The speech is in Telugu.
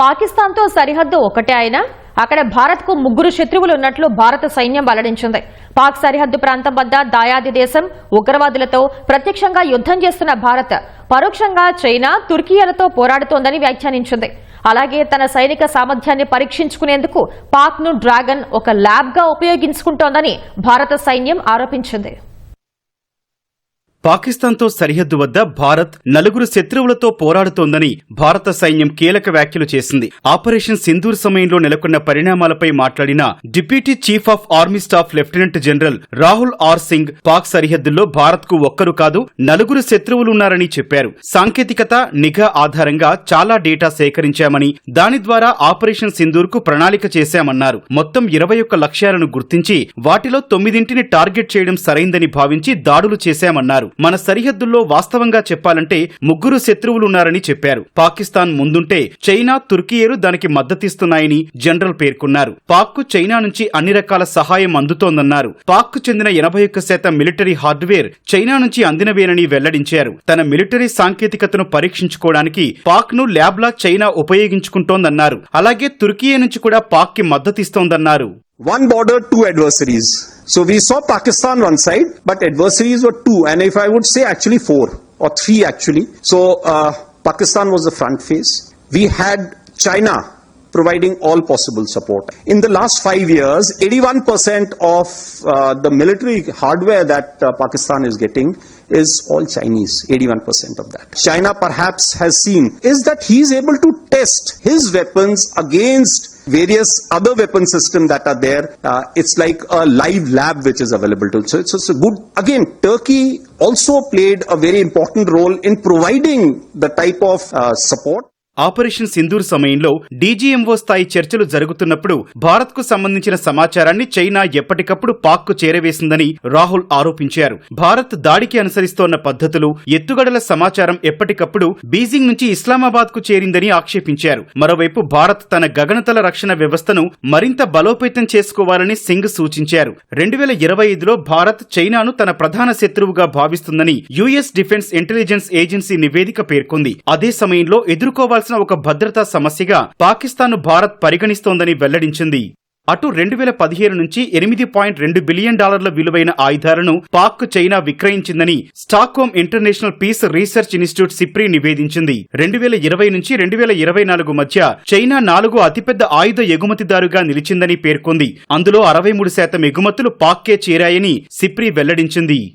పాకిస్తాన్తో సరిహద్దు ఒకటే అయినా అక్కడ భారత్కు ముగ్గురు శత్రువులు ఉన్నట్లు భారత సైన్యం వెల్లడించింది. పాక్ సరిహద్దు ప్రాంతం వద్ద దాయాది దేశం ఉగ్రవాదులతో ప్రత్యక్షంగా యుద్ధం చేస్తున్న భారత్ పరోక్షంగా చైనా తుర్కియాలతో పోరాడుతోందని వ్యాఖ్యానించింది. అలాగే తన సైనిక సామర్థ్యాన్ని పరీక్షించుకునేందుకు పాక్ను డ్రాగన్ ఒక ల్యాబ్గా ఉపయోగించుకుంటోందని భారత సైన్యం ఆరోపించింది. పాకిస్తాన్తో సరిహద్దు వద్ద భారత్ నలుగురు శత్రువులతో పోరాడుతోందని భారత సైన్యం కీలక వ్యాఖ్యలు చేసింది. ఆపరేషన్ సింధూర్ సమయంలో నెలకొన్న పరిణామాలపై మాట్లాడిన deputy chief of army staff lieutenant general Rahul R Singh Pak సరిహద్దుల్లో భారత్కు ఒక్కరు కాదు నలుగురు శత్రువులున్నారని చెప్పారు. సాంకేతికత నిఘా ఆధారంగా చాలా డేటా సేకరించామని దాని ద్వారా ఆపరేషన్ సింధూర్కు ప్రణాళిక చేశామన్నారు. మొత్తం ఇరవై ఒక్క లక్ష్యాలను గుర్తించి వాటిలో తొమ్మిదింటిని టార్గెట్ చేయడం సరైందని భావించి దాడులు చేశామన్నారు. మన సరిహద్దుల్లో వాస్తవంగా చెప్పాలంటే ముగ్గురు శత్రువులున్నారని చెప్పారు. పాకిస్తాన్ ముందుంటే చైనా తుర్కియేలు దానికి మద్దతిస్తున్నాయని జనరల్ పేర్కొన్నారు. పాక్ చైనా నుంచి అన్ని రకాల సహాయం అందుతోందన్నారు. పాక్కు చెందిన ఎనభై ఒక్క శాతం మిలిటరీ హార్డ్వేర్ చైనా నుంచి అందినవేనని వెల్లడించారు. తన మిలిటరీ సాంకేతికతను పరీక్షించుకోవడానికి పాక్ను ల్యాబ్లా చైనా ఉపయోగించుకుంటోందన్నారు. అలాగే తుర్కియే నుంచి కూడా పాక్కి మద్దతిస్తోందన్నారు. One border, two adversaries. So we saw Pakistan one side, but adversaries were two, and if I would say actually four or three actually. So uh, Pakistan was the front face. We had China providing all possible support. In the last five years, 81% of uh, the military hardware that uh, Pakistan is getting is all Chinese, 81% of that. China perhaps has seen is that he is able to test his weapons against various other weapon systems that are there. Uh, it's like a live lab which is available to. So it's, it's a good. Again, Turkey also played a very important role in providing the type of uh, support. Operation Sindoor సమయంలో డీజీఎంఓ స్థాయి చర్చలు జరుగుతున్నప్పుడు భారత్కు సంబంధించిన సమాచారాన్ని చైనా ఎప్పటికప్పుడు పాక్కు చేరవేసిందని రాహుల్ ఆరోపించారు. భారత్ దాడికి అనుసరిస్తోన్న పద్ధతులు ఎత్తుగడల సమాచారం ఎప్పటికప్పుడు బీజింగ్ నుంచి ఇస్లామాబాద్కు చేరిందని ఆక్షేపించారు. మరోవైపు భారత్ తన గగనతల రక్షణ వ్యవస్థను మరింత బలోపేతం చేసుకోవాలని సింగ్ సూచించారు. రెండు వేల ఇరవై ఐదులో భారత్ చైనాను తన ప్రధాన శత్రువుగా భావిస్తుందని యుఎస్ డిఫెన్స్ ఇంటెలిజెన్స్ ఏజెన్సీ నివేదిక పేర్కొంది. అదే సమయంలో ఎదుర్కోవాల్సిన ఒక భద్రతా సమస్యగా పాకిస్తాను భారత్ పరిగణిస్తోందని వెల్లడించింది. అటు రెండు వేల పదిహేను నుంచి ఎనిమిది పాయింట్ రెండు బిలియన్ డాలర్ల విలువైన ఆయుధాలను Pak China విక్రయించిందని Stockholm international peace research institute SIPRI నివేదించింది. రెండు వేల ఇరవై నుంచి రెండు వేల ఇరవై నాలుగు మధ్య చైనా నాలుగు అతిపెద్ద ఆయుధ ఎగుమతిదారుగా నిలిచిందని పేర్కొంది. అందులో అరవై మూడు శాతం ఎగుమతులు పాక్కే చేరాయని సిప్రీ వెల్లడించింది.